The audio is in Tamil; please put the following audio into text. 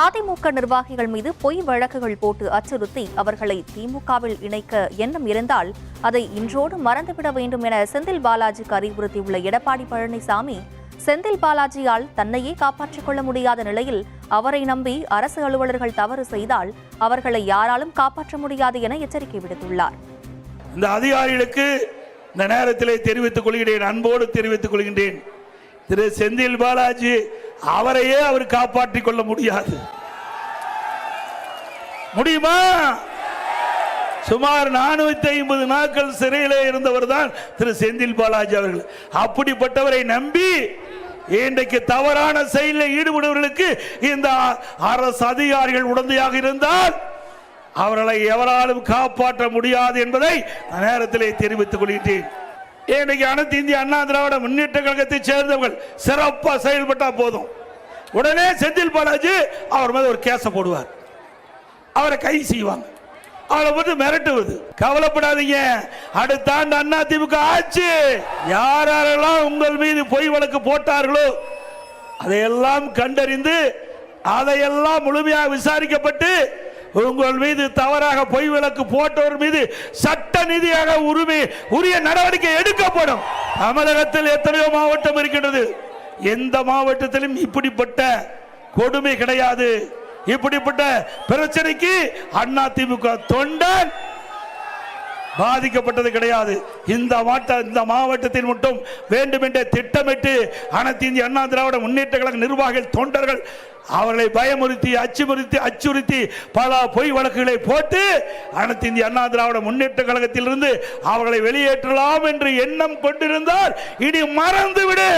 அதிமுக நிர்வாகிகள் மீது பொய் வழக்குகள் போட்டு அச்சுறுத்தி அவர்களை திமுகவில் இணைக்க எண்ணம் இருந்தால் அதை இன்றோடு மறந்துவிட வேண்டும் என செந்தில் பாலாஜிக்கு அறிவுறுத்தியுள்ள எடப்பாடி பழனிசாமி செந்தில் பாலாஜியால் தன்னையே காப்பாற்றிக் கொள்ள முடியாத நிலையில் அவரை நம்பி அரசு அலுவலர்கள் தவறு செய்தால் அவர்களை யாராலும் காப்பாற்ற முடியாது என எச்சரிக்கை விடுத்துள்ளார். இந்த அதிகாரிகளுக்கு இந்த நேரத்திலே தெரிவித்துக் கொள்கிறேன் அன்போடு தெரிவித்துக் கொள்கின்றேன். திரு செந்தில் பாலாஜி அவரையே அவர் காப்பாற்றிக் கொள்ள முடியாது. முடியுமா? சுமார் நானூத்தி ஐம்பது நாட்கள் சிறையிலே இருந்தவர் தான் திரு செந்தில் பாலாஜி அவர்கள். அப்படிப்பட்டவரை நம்பி இன்றைக்கு தவறான செயலில் ஈடுபடுவர்களுக்கு இந்த அரசு அதிகாரிகள் உடந்தையாக இருந்தால் அவர்களை எவராலும் காப்பாற்ற முடியாது என்பதை நேரத்திலே தெரிவித்துக் கொள்கிறேன் இன்னைக்கு அனைத்து இந்திய அண்ணா திராவிட முன்னேற்ற கழகத்தை சேர்ந்தவர்கள் சிறப்பா செயல்பட்டா போதும். உடனே செந்தில் பாலாஜி அவர் மேல ஒரு கேச போடுவார். அவரை கை செய்வாங்க. அவளை போட்டு மிரட்டுவது. கவலைப்படாதீங்க. அடுத்த ஆண்டு அண்ணா திமுக ஆச்சு யார் யாரெல்லாம் உங்கள் மீது பொய் வழக்கு போட்டார்களோ அதையெல்லாம் கண்டறிந்து அதையெல்லாம் முழுமையாக விசாரிக்கப்பட்டு உங்கள் மீது தவறாக பொய் விளக்கு போட்டவர் மீது சட்ட நிதியாக உரிமை உரிய நடவடிக்கை எடுக்கப்படும். தமிழகத்தில் எத்தனையோ மாவட்டம் இருக்கின்றது. எந்த மாவட்டத்திலும் இப்படிப்பட்ட கொடுமை கிடையாது. இப்படிப்பட்ட பிரச்சனைக்கு அண்ணா திமுக தொண்டன். பாதிக்கப்பட்டது கிடையாது. இந்த மாவட்ட இந்த மாவட்டத்தில் மட்டும் வேண்டுமென்றே திட்டமிட்டு அனைத்து இந்திய அண்ணா திராவிட முன்னேற்ற கழக நிர்வாகிகள் தொண்டர்கள் அவர்களை பயமுறுத்தி அச்சுமுறுத்தி அச்சுறுத்தி பல பொய் வழக்குகளை போட்டு அனைத்து இந்திய அண்ணா திராவிட முன்னேற்ற கழகத்திலிருந்து அவர்களை வெளியேற்றலாம் என்று எண்ணம் கொண்டிருந்தால் இனி மறந்துவிடு.